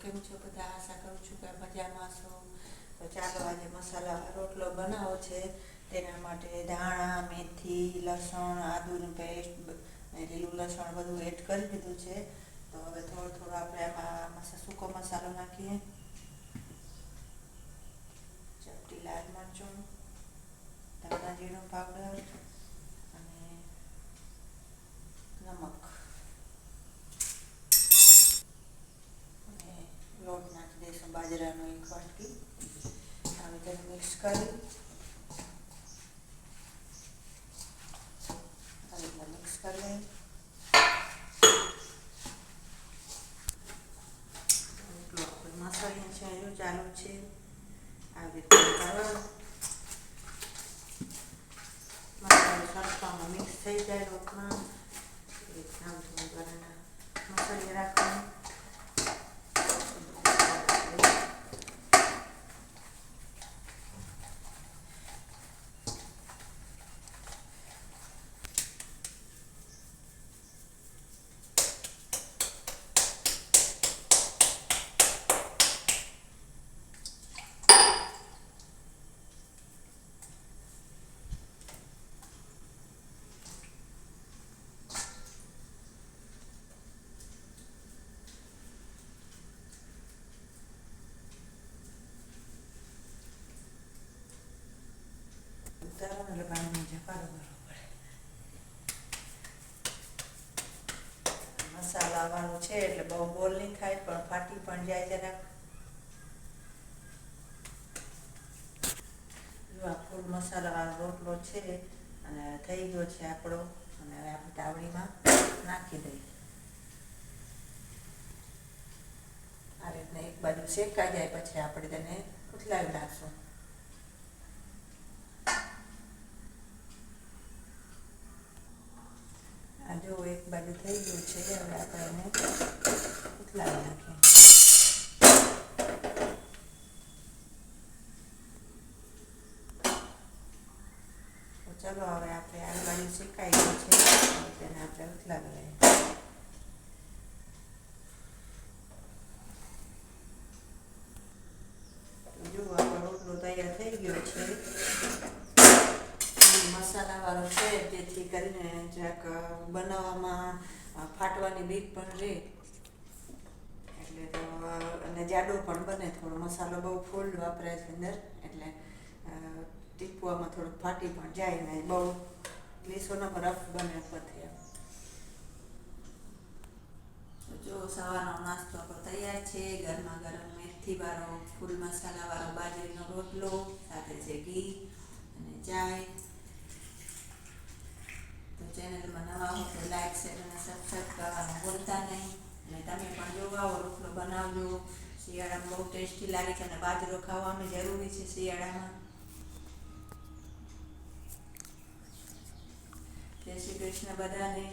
કેમ છો બધા? આશા કરું છું કે મજામાં છો. તો ચાલો આજે મસાલા રોટલો બનાવો છે. તેના માટે ધાણા, મેથી, લસણ, આદુની પેસ્ટ લીલું લસણ બધું એડ કરી દીધું છે. તો હવે થોડું થોડું આપણે આમાં સૂકો મસાલો નાખીએ. ચપટી લાલ મરચું, ધાણા, જીરું, પાવડર અને નમક અને લોટ નાખી દઈશું બાજરાનો એક વાટકી હવે તેને મિક્સ કરી આવી રીતના મિક્સ કરી આપણે મસાલા છે એનું ચાલુ છે આવી રીતે મસાલો સરખામાં મિક્સ થઈ જાય લોટમાં એ રીતના મસાલી રાખવાનું એટલે પાણીમાં જકારો કરવો પડે. મસાલા વાળું છે એટલે બહુ બોલ નહીં થાય, પણ ફાટી પણ જાય જરાક. આ ફૂલ મસાલાવાળો રોટલો છે અને થઈ ગયો છે આપણો, અને હવે આપણે તાવડીમાં નાખી દઈએ. આ રીતના એક બાજુ શેકાઈ જાય, પછી આપણે તેને ઉથલાવી નાખશું. આ જો એક બાજુ થઈ ગયું છે, હવે આપણે એને ઉથલાવી નાખીએ. તો ચલો હવે આપણે આ બાજુ શેકાઈ ગયું છે તેને આપણે ઉથલાવી લઈએ તો જુઓ આપણો રોટલો તૈયાર થઈ ગયો છે મસાલાવાળો છે. જેથી કરીને જરાક બનાવવામાં ફાટવાની બીક પણ રહે એટલે તો અને જાડો પણ બને. થોડો મસાલો બહુ ફૂલ વાપરે છે અંદર. એટલે ટીપવામાં થોડુંક ફાટી પણ જાય ને બહુ લીસોનો રફ બને ઉપરથી. જો, સવારનો નાસ્તો તો તૈયાર છે. ગરમા ગરમ મેથી વાળો, ફૂલ મસાલા વાળો બાજરીનો રોટલો, સાથે છે ઘી અને ચાય. ચેનલમાં નવા હો તો લાઈક શેર અને સબસ્ક્રાઈબ કરવાનું ભૂલતા નહીં અને તમે પણ જો આવો રોટલો બનાવજો શિયાળામાં બહુ ટેસ્ટી લાગે છે અને બાજરો ખાવાનું જરૂરી છે શિયાળામાં જય શ્રી કૃષ્ણ બધાને